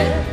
yeah.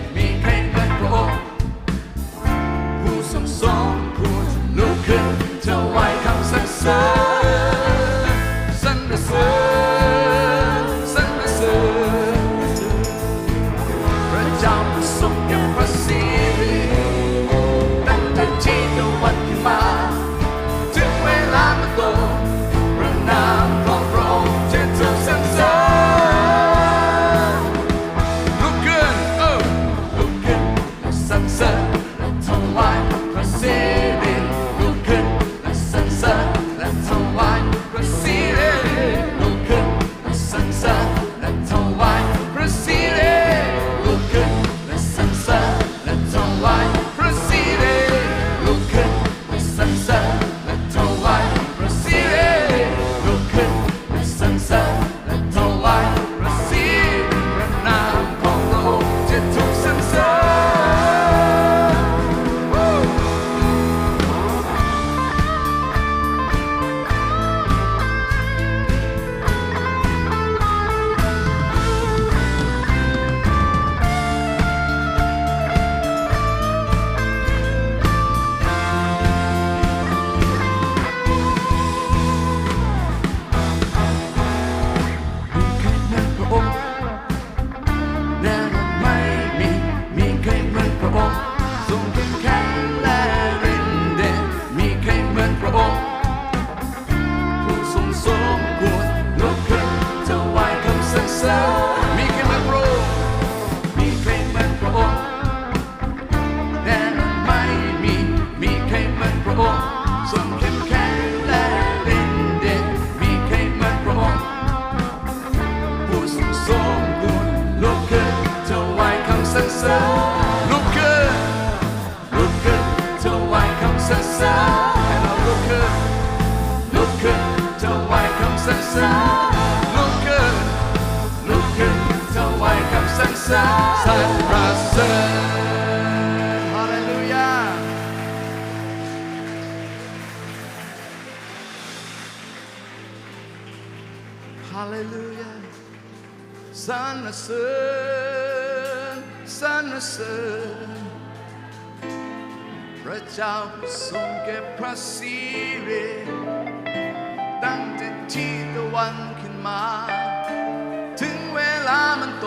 sasa Hello Luca Luca Tell why come sasa Luca Luca Tell why come sasa Cyprus Hallelujah Hallelujah Sun, sun, sun, sun พระเจ้าผู้ทรงเก็บพระสิริตั้งแต่ที่ตะวันขึ้นมา ถึงเวลามันโต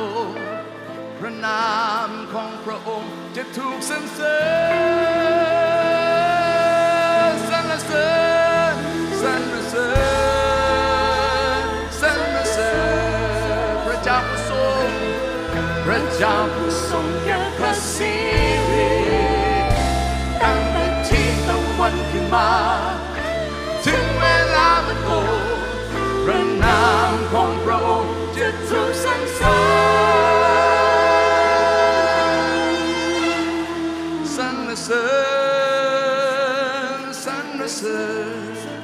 พระนามของพระองค์จะถูกสรรเสริญสรรเสริญสรรเสริญสรรเสริญพระเจ้าผู้ทรงพระเจ้าผู้ทรง วนขึ้นมา ถึงเวลามันโกพระนามของพระองค์จะถูกสรรเสริสรรเสริญสรรเสริญ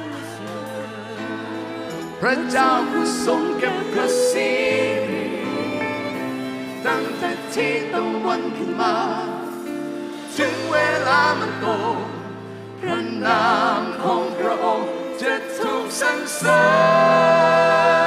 พระเจ้าผู้ทรงเก็บพระสีตั้งแต่ที่ตะวันขึ้นมา ถึงเวลามันโต ระนามของพระองค์จะถูกสรรเสริญ